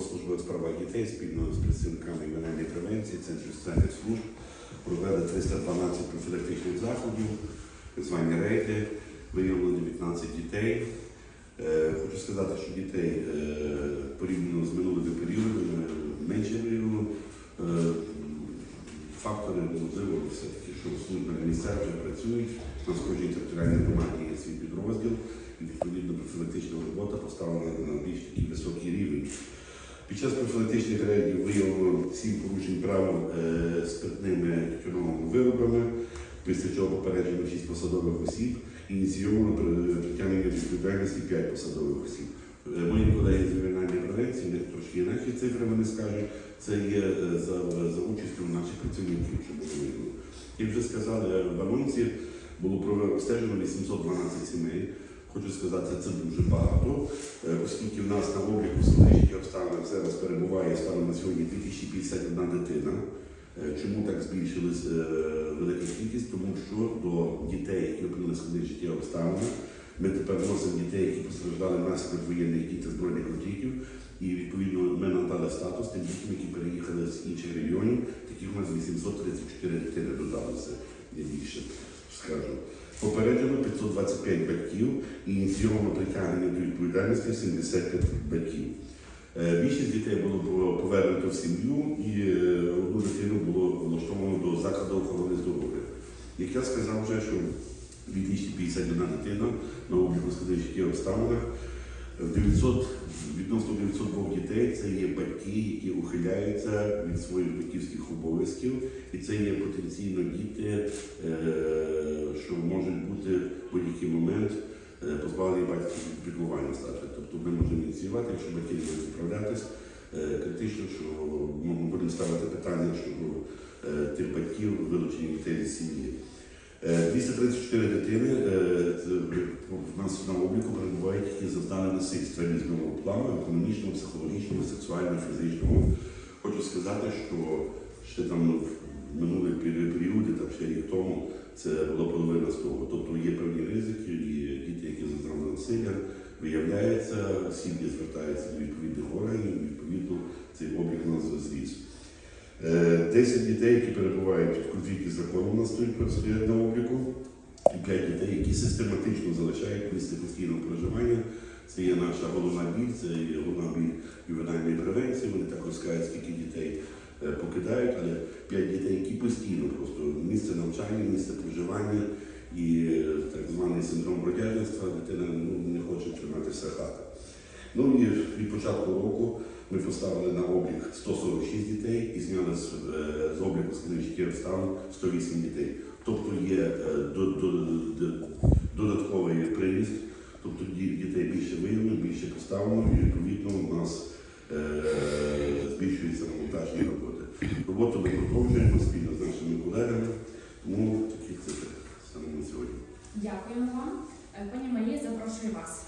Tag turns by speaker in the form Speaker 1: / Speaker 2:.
Speaker 1: служби у справах дітей спільно з представниками ювенальної превенції, центру соціальних служб провели 312 профілактичних заходів, так звані рейди, виявлено 19 дітей. Е, Хочу сказати, що дітей е, порівняно з минулими періодами менше виявлено. Е, Фактори, можливо, все-таки, що служби на вже працюють, на кожній територіальній громаді є свій підрозділ, і відповідно профілактична робота поставлена на більш рівень. Під час профілактичних рейдів виявлено сім порушень правил е, спиртними тютюновими виробами, чого попереджено 6 посадових осіб, ініційовано притягнення до відповідальності 5 посадових осіб. Е, Мої колеги з ювенальної превенції, них трошки інакші цифри вони скажуть, це є е, за, за участю наших працівників, щоб було. Як вже сказали, в анонсі було обстежено 812 сімей. Хочу сказати, це дуже багато, е, оскільки в нас на обліку статистичних обставин зараз перебуває станом на сьогодні 2051 дитина. Е, Чому так збільшилась е, велика кількість? Тому що до дітей, які опинилися в життя обставини, ми тепер вносимо дітей, які постраждали внаслідок воєнних дій та збройних конфліктів, і відповідно ми надали статус тим дітям, які переїхали з інших регіонів. Таких у нас 834 дитини додалося. Попереджено 525 батьків і ініційовано притягнення до відповідальності 75 батьків. Е, Більшість дітей було повернуто в сім'ю і е, одну дитину було влаштовано до закладу охорони здоров'я. Як я сказав вже, що 2051 дитина на обліку складних обставинах 900, відносно 902 дітей це є батьки, які ухиляються від своїх батьківських обов'язків, і це є потенційно діти, е, що можуть бути в будь-який момент е, позбавлені батьківського піклування стати. Тобто ми можемо ініціювати, якщо батьки не можуть справлятись, е, критично, що ми будемо ставити питання щодо тих батьків, вилучення дітей з сім'ї. Е, 234 дитини в нас на обліку перебувають, які зазнали насильства різного плану, економічного, психологічного, сексуального, фізичного. Хочу сказати, що ще там в минулі періоди, там ще рік тому, це була половина з того. Тобто є певні ризики, і діти, які зазнали насилля, виявляється, сім'ї звертаються до відповідних органів, відповідно цей облік у нас зріс. Е, 10 дітей, які перебувають в конфлікті з законом, у нас стоять на обліку, 5 дітей, які систематично залишають місце постійного проживання. Це є наша головна біль, це є головна біль ювенальної превенції. Вони також скажуть, скільки дітей е, покидають, але 5 дітей, які постійно просто місце навчання, місце проживання і е, так званий синдром бродяжництва, дитина ну, не хоче триматися хати. Ну і від початку року ми поставили на облік 146 дітей і зняли з, е, з обліку складних обставин 108 дітей. Тобто є е, до, до, до- додатковий приріст, тобто дітей більше виявлено, більше поставлено, і відповідно у нас е, збільшується монтажні роботи. Роботу ми продовжуємо спільно з нашими колегами, тому такі цифри саме на сьогодні.
Speaker 2: Дякуємо вам. Е, Пані Марія, запрошую вас.